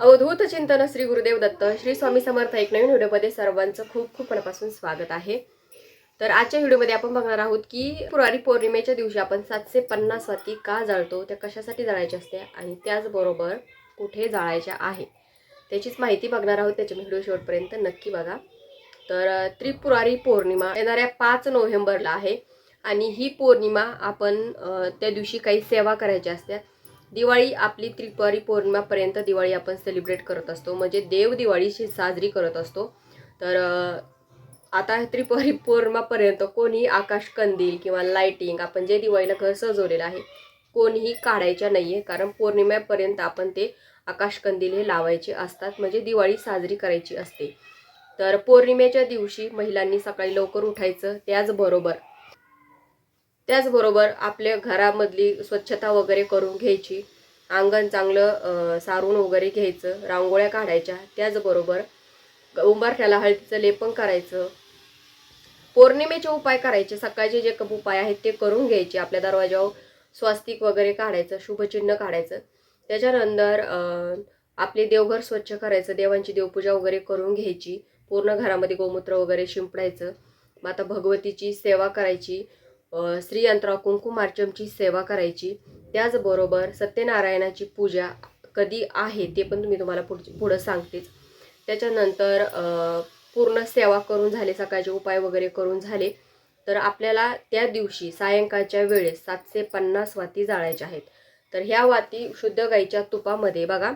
अवधूत चिंतन श्री गुरुदेव दत्त श्री स्वामी समर्थ एक नवीन व्हिडिओमध्ये सर्वांचं खूप खूप मनापासून स्वागत आहे. तर आजच्या व्हिडिओमध्ये आपण बघणार आहोत की पुरारी पौर्णिमेच्या दिवशी आपण सातशे पन्नास वाती का जाळतो त्या कशासाठी जाळायच्या असते आणि त्याचबरोबर कुठे जाळायच्या आहे त्याचीच माहिती बघणार आहोत. त्याच्या व्हिडिओ शेवटपर्यंत नक्की बघा. तर त्रिपुरारी पौर्णिमा येणाऱ्या पाच नोव्हेंबरला आहे आणि ही पौर्णिमा आपण त्या दिवशी काही सेवा करायच्या असतात दिवाळी आपली त्रिपुरारी पौर्णिमापर्यंत दिवाळी आपण सेलिब्रेट करत असतो. म्हणजे देव दिवाळीशी साजरी करत असतो. तर आता त्रिपुरारी पौर्णिमापर्यंत कोणी आकाश कंदील किंवा लाईटिंग आपण जे दिवाळीला घर सजवलेलं आहे कोणीही काढायच्या नाही आहे कारण पौर्णिमेपर्यंत आपण ते आकाश कंदील हे लावायचे असतात. म्हणजे दिवाळी साजरी करायची असते. तर पौर्णिमेच्या दिवशी महिलांनी सकाळी लवकर उठायचं त्याचबरोबर त्याचबरोबर आपल्या घरामधली स्वच्छता वगैरे करून घ्यायची अंगण चांगलं सारून वगैरे घ्यायचं रांगोळ्या काढायच्या त्याचबरोबर उंबारठ्याला हळदीचं लेपन करायचं. पौर्णिमेचे उपाय करायचे सकाळचे जे कप उपाय आहेत ते करून घ्यायचे आपल्या दरवाजावर स्वास्तिक वगैरे काढायचं शुभचिन्ह काढायचं. त्याच्यानंतर आपले देवघर स्वच्छ करायचं देवांची देवपूजा वगैरे करून घ्यायची पूर्ण घरामध्ये गोमूत्र वगैरे शिंपडायचं. माता भगवतीची सेवा करायची अ, कुंकुमार्चमची सेवा करायची. त्याचबरोबर सत्यनारायणाची पूजा कधी आहे ते पण तुम्ही तुम्हाला पुढ पुढं सांगतेच. त्याच्यानंतर पूर्ण सेवा करून झाले सकाळचे उपाय वगैरे करून झाले. तर आपल्याला त्या दिवशी सायंकाळच्या वेळेस सातशे पन्नास वाती जाळायच्या आहेत. तर ह्या वाती शुद्ध गाईच्या तुपामध्ये बघा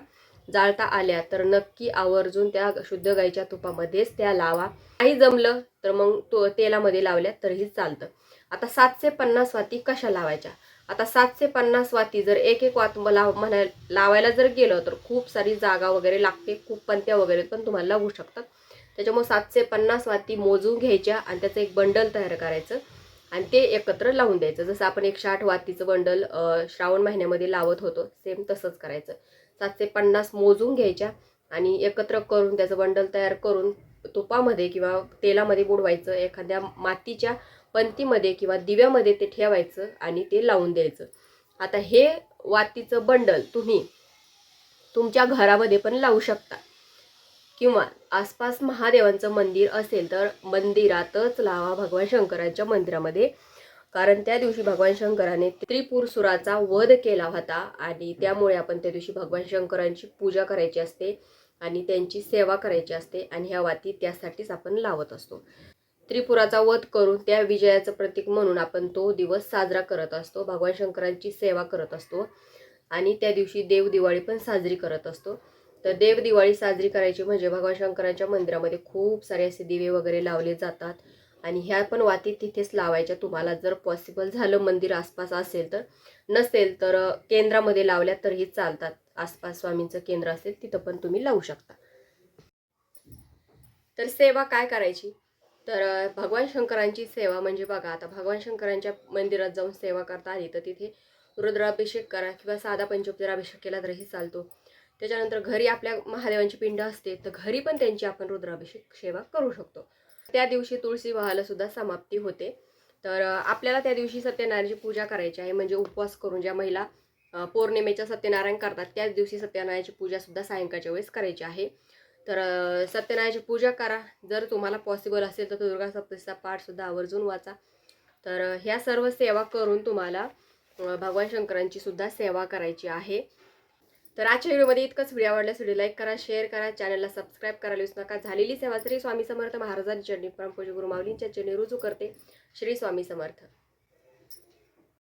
जाळता आल्या तर नक्की आवर्जून त्या शुद्ध गाईच्या तुपामध्येच त्या लावा. नाही जमलं तर मग तो तेलामध्ये लावल्या तरीही चालतं. आता सातशे पन्नास वाती कशा लावायच्या? आता सातशे पन्नास वाती जर एक एक वात मला म्हणा लावायला जर गेलं तर खूप सारी जागा वगैरे लागते खूप पंत्या वगैरे पण तुम्हाला लागू शकतात. त्याच्यामुळे सातशे पन्नास वाती मोजून घ्यायच्या आणि त्याचं एक बंडल तयार करायचं. आणि ते एकत्र लावून द्यायचं. जसं आपण एकशे आठ वातीचं बंडल श्रावण महिन्यामध्ये लावत होतो सेम तसंच करायचं. सातशे पन्नास मोजून घ्यायच्या आणि एकत्र करून त्याचं बंडल तयार करून तुपामध्ये किंवा तेलामध्ये बुडवायचं एखाद्या मातीच्या पंतीमध्ये किंवा दिव्यामध्ये ते ठेवायचं आणि ते लावून द्यायचं. आता हे वातीचं बंडल तुम्ही तुमच्या घरामध्ये पण लावू शकता. किंवा आसपास महादेवांचं मंदिर असेल तर मंदिरातच लावा भगवान शंकरांच्या मंदिरामध्ये. कारण त्या दिवशी भगवान शंकराने त्रिपुरसुराचा वध केला होता आणि त्यामुळे आपण त्या दिवशी भगवान शंकरांची पूजा करायची असते आणि त्यांची सेवा करायची असते आणि ह्या वाती त्यासाठीच आपण लावत असतो. त्रिपुराचा वध करून त्या विजयाचं प्रतीक म्हणून आपण तो दिवस साजरा करत असतो. भगवान शंकरांची सेवा करत असतो आणि त्या दिवशी देव दिवाळी पण साजरी करत असतो. तर देव दिवाळी साजरी करायची म्हणजे भगवान शंकराच्या मंदिरामध्ये खूप सारे असे दिवे वगैरे लावले जातात. आणि ह्या पण वाती तिथेच लावायच्या. तुम्हाला जर पॉसिबल झालं मंदिर आसपास असेल तर. नसेल तर केंद्रामध्ये लावल्या तरीही चालतात. आसपास स्वामींचं केंद्र असेल तिथं पण तुम्ही लावू शकता. तर सेवा काय करायची? तर भगवान शंकरांची सेवा म्हणजे बघा आता भगवान शंकरांच्या मंदिरात जाऊन सेवा करता आली तर तिथे रुद्राभिषेक करा किंवा साधा पंचोपदराभिषेक केला तरीही चालतो. त्याच्यानंतर घरी आपल्या महादेवांची पिंड असते तर घरी पण त्यांची आपण रुद्राभिषेक सेवा करू शकतो. त्या दिवशी तुळशी सुद्धा समाप्ती होते. तर आपल्याला त्या दिवशी सत्यनारायणची पूजा करायची आहे म्हणजे उपवास करून ज्या महिला पौर्णिमेच्या सत्यनारायण करतात त्याच दिवशी सत्यनारायणची पूजा सुद्धा सायंकाळच्या वेळेस करायची आहे. तर सत्यनारायणची पूजा करा. जर तुम्हाला पॉसिबल असेल तर दुर्गा सप्तशीचा पाठसुद्धा आवर्जून वाचा. तर ह्या सर्व सेवा करून तुम्हाला भगवान शंकरांची सुद्धा सेवा करायची आहे. तर आजच्या व्हिडिओमध्ये इतकंच. व्हिडिओ आवडल्यास व्हिडिओ लाईक करा शेअर करा चॅनलला सबस्क्राईब करायला विसरू नका. झालेली सेवा श्री स्वामी समर्थ महाराजांची चरणी परमपूज गुरुमावलींच्या चरणी रुजू करते. श्री स्वामी समर्थ.